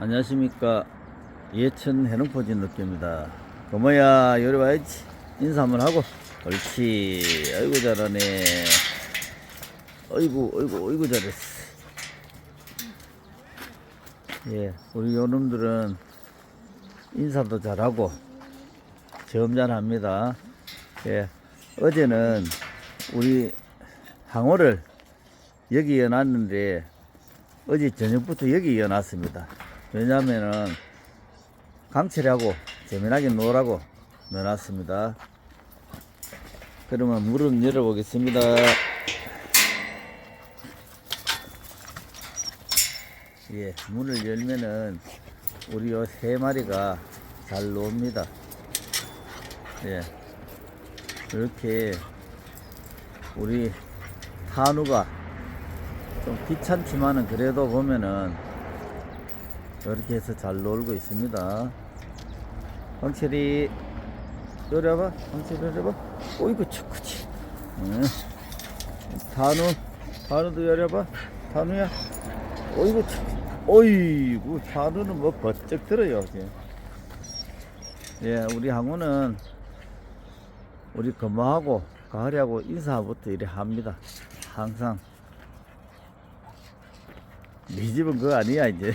안녕하십니까. 예천 해농포진 느낌입니다. 고모야 요리 와야지. 인사 한번 하고. 옳지. 아이고 잘하네. 어이구 어이구 어이구 잘했어. 예 우리 요놈들은 인사도 잘하고 점잖합니다. 예 어제는 우리 항어를 여기 이어놨는데 어제 저녁부터 여기 이어놨습니다. 왜냐하면은 강철하고 재미나게 놀라고 넣어놨습니다. 그러면 물은 열어보겠습니다. 예, 문을 열면은 우리 요 세 마리가 잘 놉니다. 예, 이렇게 우리 한우가 좀 귀찮지만은 그래도 보면은 이렇게 해서 잘 놀고 있습니다. 황철이 열어봐. 황철이 열어봐. 오이구 축구치. 응. 단우 단우도 열어봐. 단우야. 오이구 축구. 오이구 단우는 뭐 버쩍 들어요. 예, 우리 항우는 우리 건마하고 가을이하고 인사부터 이래 합니다. 항상. 네 집은 그거 아니야 이제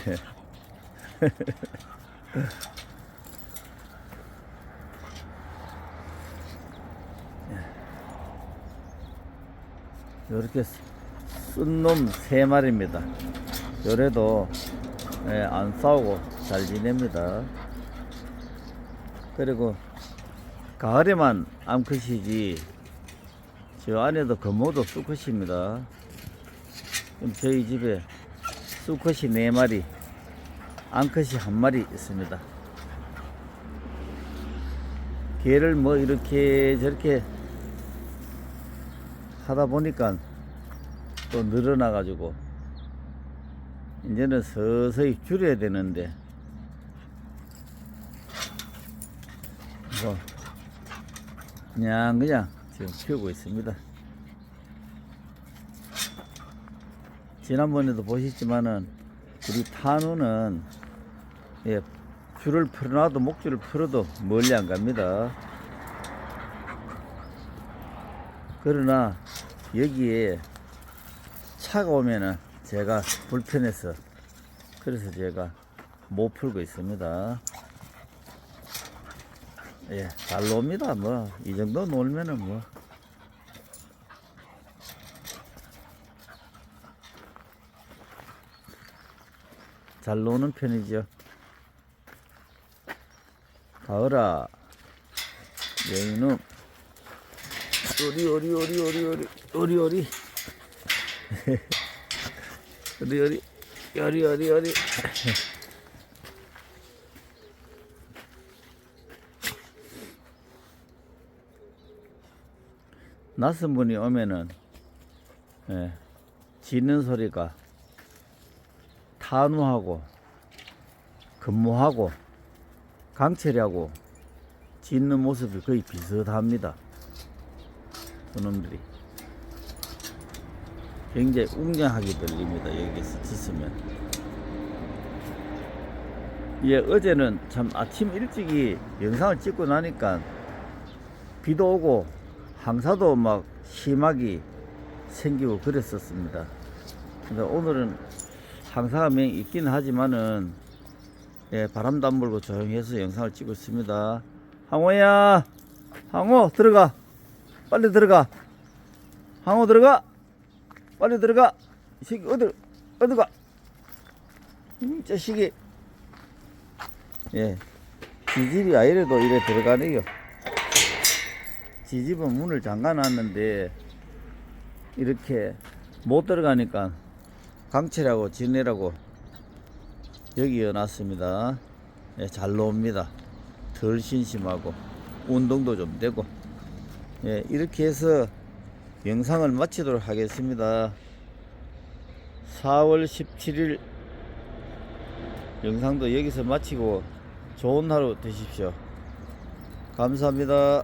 이렇게 쓴 놈 세 마리입니다. 요래도 예, 안 싸우고 잘 지냅니다. 그리고 가을에만 암컷이지 저 안에도 금호도 수컷입니다. 그럼 저희 집에 수컷이 네 마리, 암컷이 한 마리 있습니다. 개를 뭐 이렇게 저렇게 하다 보니까 또 늘어나 가지고 이제는 서서히 줄여야 되는데 뭐 그냥 그냥 지금 키우고 있습니다. 지난번에도 보셨지만은 우리 탄우는 예, 줄을 풀어놔도 목줄을 풀어도 멀리 안 갑니다. 그러나 여기에 차가 오면은 제가 불편해서 그래서 제가 못 풀고 있습니다. 예, 잘 놉니다. 뭐 이 정도 놀면은 뭐. 잘 노는 편이죠. 가을아, 여인은 오리 오리 오리 오리 오리 오리 오리. 오리 오리 오리 오리 오리. 낯선 분이 오면은 예, 짖는 소리가 탄우하고 근무하고 강철이하고 짖는 모습이 거의 비슷합니다. 그놈들이 굉장히 웅장하게 들립니다. 여기서 짖으면. 예, 어제는 참 아침 일찍이 영상을 찍고 나니까 비도 오고 항사도 막 심하게 생기고 그랬었습니다. 근데 오늘은 항사가 명 있긴 하지만은 예, 바람도 안 불고 조용히 해서 영상을 찍고 있습니다. 항호야, 항호 들어가, 빨리 들어가. 항호 들어가, 빨리 들어가. 이 새끼 어디 어디 가? 이 자식이 예, 지 집이 아이래도 이래 들어가네요. 지 집은 문을 잠가놨는데 이렇게 못 들어가니까 강철하고 지내라고 여기 여놨습니다. 예, 잘 나옵니다. 덜 심심하고 운동도 좀 되고 예, 이렇게 해서 영상을 마치도록 하겠습니다. 4월 17일 영상도 여기서 마치고 좋은 하루 되십시오. 감사합니다.